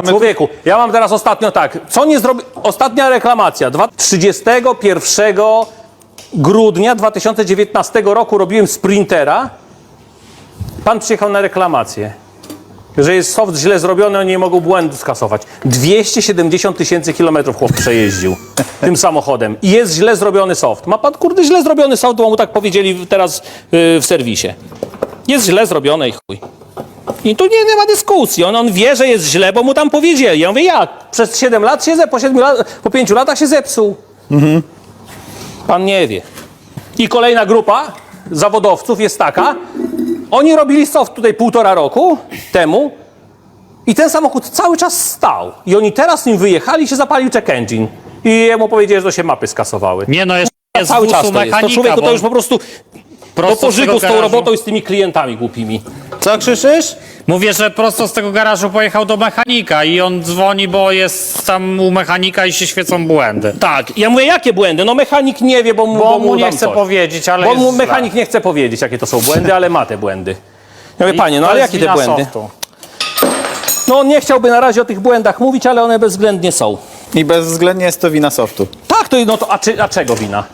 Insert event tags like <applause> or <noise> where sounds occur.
Człowieku, ja mam teraz ostatnio tak, co nie zrobi... Ostatnia reklamacja, dwa- 31 grudnia 2019 roku robiłem sprintera. Pan przyjechał na reklamację, że jest soft źle zrobiony, oni nie mogą błędu skasować. 270 tysięcy kilometrów chłop przejeździł <laughs> tym samochodem i jest źle zrobiony soft. Ma pan kurde źle zrobiony soft, bo mu tak powiedzieli teraz yy, w serwisie. Jest źle zrobione i chuj. I tu nie, nie ma dyskusji. On, on wie, że jest źle, bo mu tam powiedzieli. Ja mówię, jak? Przez 7 lat się ze, po, 7 lat, po 5 latach się zepsuł. Pan nie wie. I kolejna grupa zawodowców jest taka. Oni robili soft tutaj półtora roku temu i ten samochód cały czas stał. I oni teraz nim wyjechali i się zapalił check engine. I jemu powiedzieli, że to się mapy skasowały. Nie no, jeszcze jest cały czas to jest. To człowieku to już po prostu do pożygu z tą robotą i z tymi klientami głupimi. Co krzyczysz? Mówię, że prosto z tego garażu pojechał do mechanika i on dzwoni, bo jest tam u mechanika i się świecą błędy. Tak, ja mówię, jakie błędy? No mechanik nie wie, bo mu, Bo mu nie chce coś. powiedzieć, ale Bo jest mu źle. mechanik nie chce powiedzieć, jakie to są błędy, ale ma te błędy. Ja mówię, I panie, no to ale jest jakie te wina błędy? softu. No on nie chciałby na razie o tych błędach mówić, ale one bezwzględnie są. I bezwzględnie jest to wina softu. Tak, to no to, a, czy, a czego wina?